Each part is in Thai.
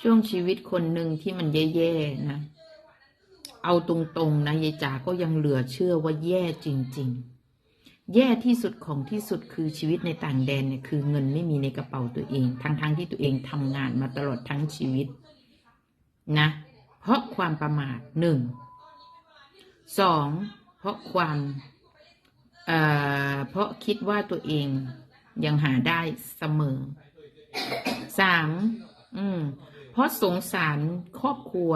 ช่วงชีวิตคนหนึ่งที่มันแย่ๆนะ เอาตรงๆนะยายจ๋าก็ยังเหลือเชื่อว่าแย่จริง ๆ แย่ที่สุดของที่สุดคือชีวิตในต่างแดนเนี่ยคือเงินไม่มีในกระเป๋าตัวเอง ทั้งๆที่ตัวเองทำงานมาตลอดทั้งชีวิตนะ เพราะความประมาทหนึ่งสองเพราะความเอ่อเพราะคิดว่าตัวเองยังหาได้เสมอสามอืม ราะสงสารครอบครัว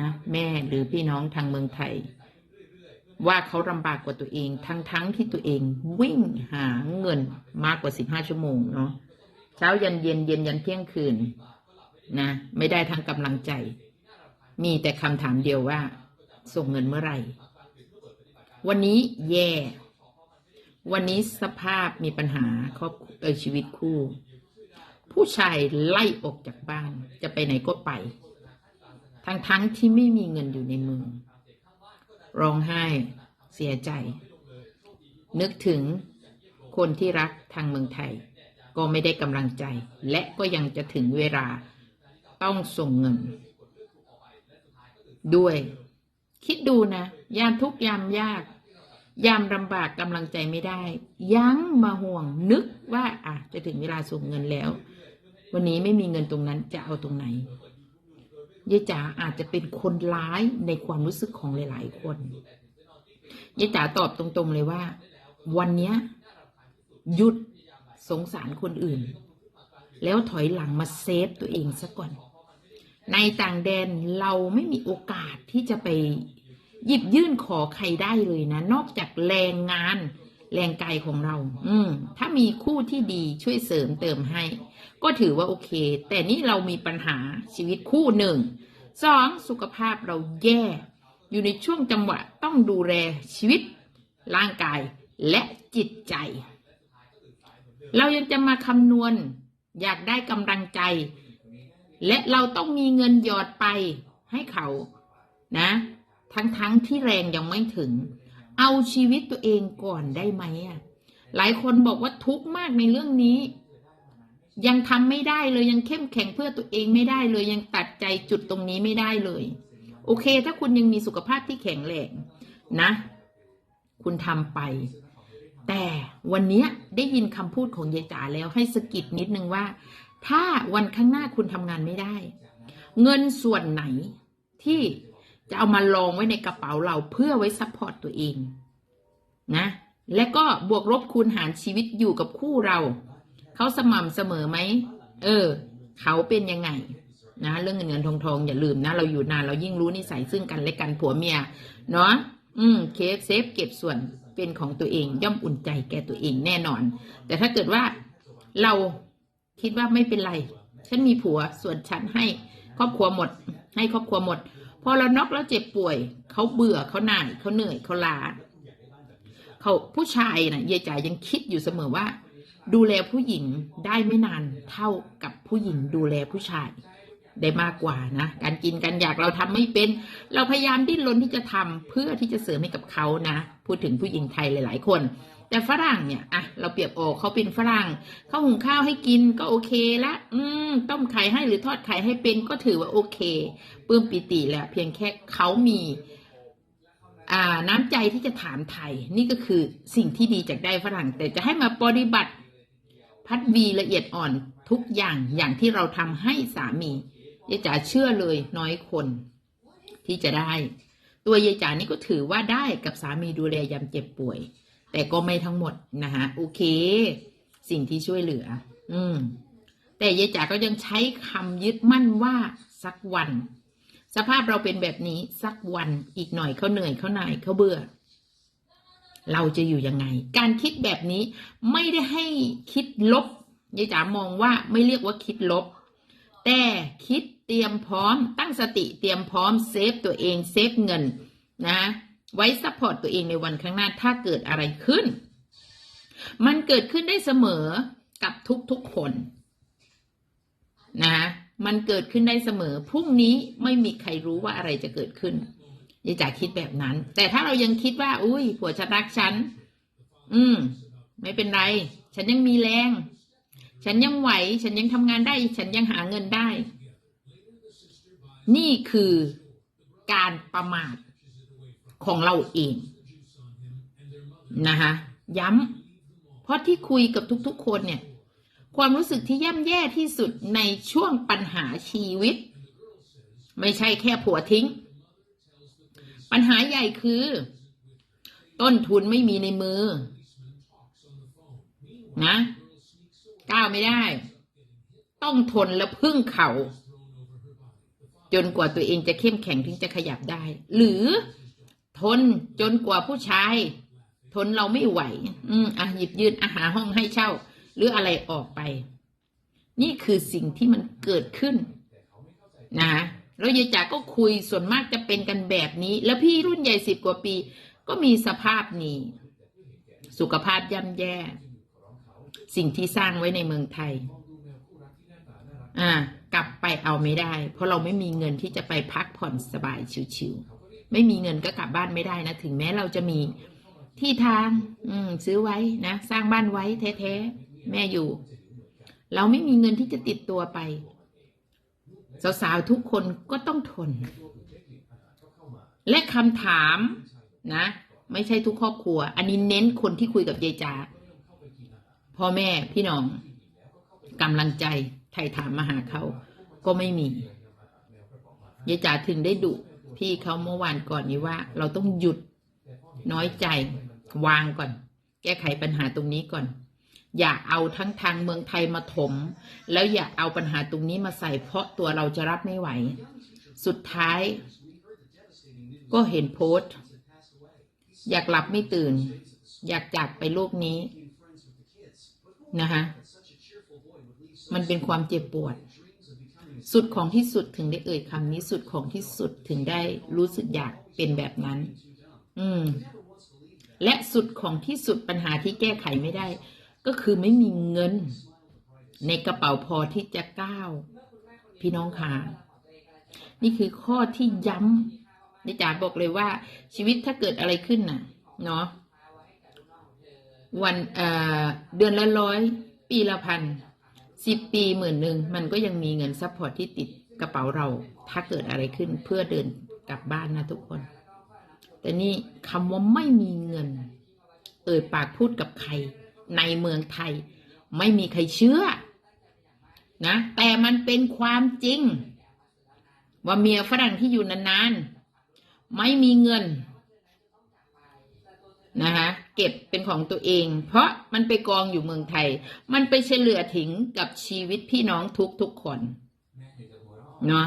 นะ แม่หรือพี่น้องทางเมืองไทย ว่าเขาลำบากกว่าตัวเอง ทั้งทั้งที่ตัวเองวิ่งหาเงินมากกว่าสิบห้าชั่วโมงเนาะเช้ายันเย็นเย็นยันเที่ยงคืนนะไม่ได้ทั้งกำลังใจ มีแต่คำถามเดียวว่า ส่งเงินเมื่อไหร่ วันนี้แย่ วันนี้สภาพมีปัญหาครอบชีวิตคู่ ผู้ชายไล่ออกจากบ้าน จะไปไหนก็ไป ทั้งทั้งๆที่ไม่มีเงินอยู่ในมือ ร้องไห้เสียใจ นึกถึงคนที่รักทางเมืองไทย ก็ไม่ได้กำลังใจ และก็ยังจะถึงเวลาต้องส่งเงิน ด้วย คิดดูนะ ยามทุกยามยาก ยามลำบากกำลังใจไม่ได้ ยังมาห่วงนึกว่าอะจะถึงเวลาส่งเงินแล้ว วันนี้ไม่มีเงินตรงนั้นจะเอาตรงไหนยายจ๋าอาจจะเป็นคนร้ายในความรู้สึกของหลาย ๆ คนยายจ๋าตอบตรง ๆ เลยว่า วันเนี้ยหยุดสงสารคนอื่น แล้วถอยหลังมาเซฟตัวเองซะก่อน ในต่างแดนเราไม่มีโอกาสที่จะไปหยิบยื่นขอใครได้เลยนะ นอกจากแรงงาน แรงกายของเรา อืม ถ้ามีคู่ที่ดีช่วยเสริมเติมให้ ก็ถือว่าโอเค แต่นี่เรามีปัญหาชีวิตคู่หนึ่งสองสุขภาพเราแย่ อยู่ในช่วงจังหวะต้องดูแลชีวิต ร่างกายและจิตใจ เรายังจะมาคำนวณ อยากได้กำลังใจ และเราต้องมีเงินหยอดไปให้เขา นะ ทั้งๆทที่แรงยังไม่ถึง เอาชีวิตตัวเองก่อนได้ไหมอะหลายคนบอกว่าทุกข์มากในเรื่องนี้ ยังทำไม่ได้เลยยังเข้มแข็งเพื่อตัวเองไม่ได้เลยยังตัดใจจุดตรงนี้ไม่ได้เลย โอเค ถ้าคุณยังมีสุขภาพที่แข็งแรงนะ คุณทำไป แต่วันนี้ได้ยินคำพูดของยายจ๋าแล้วให้สะกิดนิดนึงว่า ถ้าวันข้างหน้าคุณทำงานไม่ได้ เงินส่วนไหนที่ จะเอามาลองไว้ในกระเป๋าเราเพื่อไว้ซัพพอร์ตตัวเองนะ และก็บวกลบคูณหารชีวิตอยู่กับคู่เรา เขาสม่ำเสมอไหม เออ เขาเป็นยังไงนะ เรื่องเงินเงินทองทองอย่าลืมนะ เราอยู่นานเรายิ่งรู้นิสัยซึ่งกันและกันผัวเมีย เนาะอืมเคฟเซฟเก็บส่วนเป็นของตัวเองย่อมอุ่นใจแก่ตัวเองแน่นอน แต่ถ้าเกิดว่าเราคิดว่าไม่เป็นไร ฉันมีผัวส่วนฉันให้ครอบครัวหมด ให้ครอบครัวหมด พอเราน็อกแล้วเจ็บป่วย เขาเบื่อเขาหน่ายเขาเหนื่อยเขาล้าเขาผู้ชายนะ่ะยายจ๋ายังคิดอยู่เสมอว่า ดูแลผู้หญิงได้ไม่นานเท่ากับผู้หญิงดูแลผู้ชาย ได้มากกว่านะ การกินการอยากเราทำไม่เป็น เราพยายามดิ้นรนที่จะทำเพื่อที่จะเสริมให้กับเขานะ พูดถึงผู้หญิงไทยหลาย ๆ คน แต่ฝรั่งเนี่ยอะเราเปรียบโอกเขาเป็นฝรั่งเขาหุงข้าวให้กินก็โอเคละอืมต้มไข่ให้หรือทอดไข่ให้เป็นก็ถือว่าโอเคปลื้มปิติแล้วเพียงแค่เขามีอ่าน้ำใจที่จะถามไทยนี่ก็คือสิ่งที่ดีจากได้ฝรั่ง แต่จะให้มาปฏิบัติพัดวีละเอียดอ่อนทุกอย่างอย่างที่เราทำให้สามี ยายจ๋าเชื่อเลยน้อยคนที่จะได้ ตัวยายจ๋านี่ก็ถือว่าได้กับสามีดูแลยามเจ็บป่วย แต่ก็ไม่ทั้งหมดนะคะโอเค สิ่งที่ช่วยเหลือ อืม แต่ยายจ๋าก็ยังใช้คำยึดมั่นว่าสักวัน สภาพเราเป็นแบบนี้สักวันอีกหน่อยเขาเหนื่อยเขาหน่ายเขาเบื่อ เราจะอยู่ยังไง การคิดแบบนี้ไม่ได้ให้คิดลบยายจ๋ามองว่าไม่เรียกว่าคิดลบ แต่คิด เตรียมพร้อม ตั้งสติเตรียมพร้อมเซฟตัวเองเซฟเงินนะไว้ซัพพอร์ตตัวเองในวันข้างหน้าถ้าเกิดอะไรขึ้น มันเกิดขึ้นได้เสมอกับทุกๆคนนะมันเกิดขึ้นได้เสมอพรุ่งนี้ไม่มีใครรู้ว่าอะไรจะเกิดขึ้นยายจ๋าคิดแบบนั้น แต่ถ้าเรายังคิดว่า อุ้ยผัวฉันรักฉัน อืม ไม่เป็นไร ฉันยังมีแรง ฉันยังไหว ฉันยังทำงานได้ ฉันยังหาเงินได้ นี่คือการประมาทของเราเองนะคะย้ำเพราะที่คุยกับทุกๆคนเนี่ย ความรู้สึกที่ย่ำแย่ที่สุดในช่วงปัญหาชีวิต ไม่ใช่แค่ผัวทิ้ง ปัญหาใหญ่คือ ต้นทุนไม่มีในมือ นะก้าวไม่ได้ ต้องทนและพึ่งเขา จนกว่าตัวเองจะเข้มแข็งถึงจะขยับได้ หรือทนจนกว่าผู้ชาย ทนเราไม่ไหว อืมอะหยิบยืนอาหารห้องให้เช่า หรืออะไรออกไป นี่คือสิ่งที่มันเกิดขึ้น นะแล้วยายจ๋าก็คุยส่วนมากจะเป็นกันแบบนี้ แล้วพี่รุ่นใหญ่สิบกว่าปี ก็มีสภาพนี้ สุขภาพย่ำแย่ สิ่งที่สร้างไว้ในเมืองไทย อ่า กลับไปเอาไม่ได้ เพราะเราไม่มีเงินที่จะไปพักผ่อนสบายชิวๆไม่มีเงินก็กลับบ้านไม่ได้นะ ถึงแม้เราจะมีที่ทาง อืม ซื้อไว้นะ สร้างบ้านไว้แท้ๆแม่อยู่ เราไม่มีเงินที่จะติดตัวไปสาวๆทุกคนก็ต้องทน และคำถามนะ ไม่ใช่ทุกครอบครัว อันนี้เน้นคนที่คุยกับยายจาพ่อแม่พี่น้องกำลังใจไถ่ถามมาหาเขา ก็ไม่มียายจ๋าถึงได้ดุพี่เขาเมื่อวานก่อนนี้ว่า เราต้องหยุดน้อยใจวางก่อน แก้ไขปัญหาตรงนี้ก่อน อย่าเอาทั้งทางเมืองไทยมาถม แล้วอย่าเอาปัญหาตรงนี้มาใส่เพราะตัวเราจะรับไม่ไหว สุดท้าย ก็เห็นโพสต์ อยากหลับไม่ตื่น อยากจากไปโลกนี้นะคะมันเป็นความเจ็บปวด สุดของที่สุดถึงได้เอ่ยคำนี้สุดของที่สุดถึงได้รู้สึกอยากเป็นแบบนั้น อืม และสุดของที่สุดปัญหาที่แก้ไขไม่ได้ ก็คือไม่มีเงิน ในกระเป๋าพอที่จะก้าวพี่น้องคะนี่คือข้อที่ย้ำในจ๋าบอกเลยว่า ชีวิตถ้าเกิดอะไรขึ้นน่ะ เนาะวันเอ่อเดือนละร้อย ปีละพัน สิบปีหมื่นหนึ่งมันก็ยังมีเงินซัพพอร์ตที่ติดกระเป๋าเรา ถ้าเกิดอะไรขึ้นเพื่อเดินกลับบ้านนะทุกคน แต่นี่คำว่าไม่มีเงิน เอ่ยปากพูดกับใคร ในเมืองไทย ไม่มีใครเชื่อ นะ แต่มันเป็นความจริง ว่าเมียฝรั่งที่อยู่นานๆ ไม่มีเงิน นะคะเก็บเป็นของตัวเอง เพราะมันไปกองอยู่เมืองไทย มันไปเฉลือถิงกับชีวิตพี่น้องทุกทุกคนเนาะ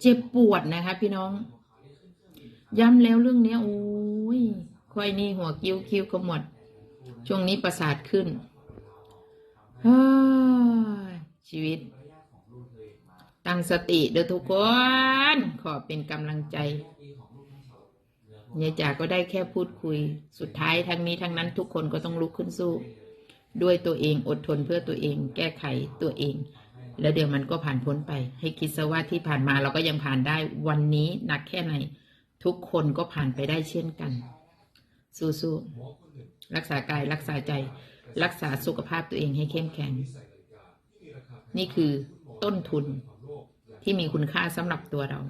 เจ็บปวดนะคะ พี่น้อง ย้ำแล้วเรื่องนี้โอ้ยค่อยนี่หัวกิ้วคิ้วก็หมด ช่วงนี้ประสาทขึ้นเฮ้ยชีวิต ตั้งสติเด้อทุกคน ขอเป็นกำลังใจ ยายจ๋าก็ได้แค่พูดคุย สุดท้ายทั้งนี้ทั้งนั้นทุกคนก็ต้องลุกขึ้นสู้ ด้วยตัวเองอดทนเพื่อตัวเอง แก้ไขตัวเอง แล้วเดี๋ยวมันก็ผ่านพ้นไป ให้คิดซะว่าที่ผ่านมาเราก็ยังผ่านได้วันนี้หนักแค่ไหน ทุกคนก็ผ่านไปได้เช่นกัน สู้ๆรักษากายรักษาใจ รักษาสุขภาพตัวเองให้เข้มแข็ง นี่คือต้นทุนที่มีคุณค่าสำหรับตัวเรา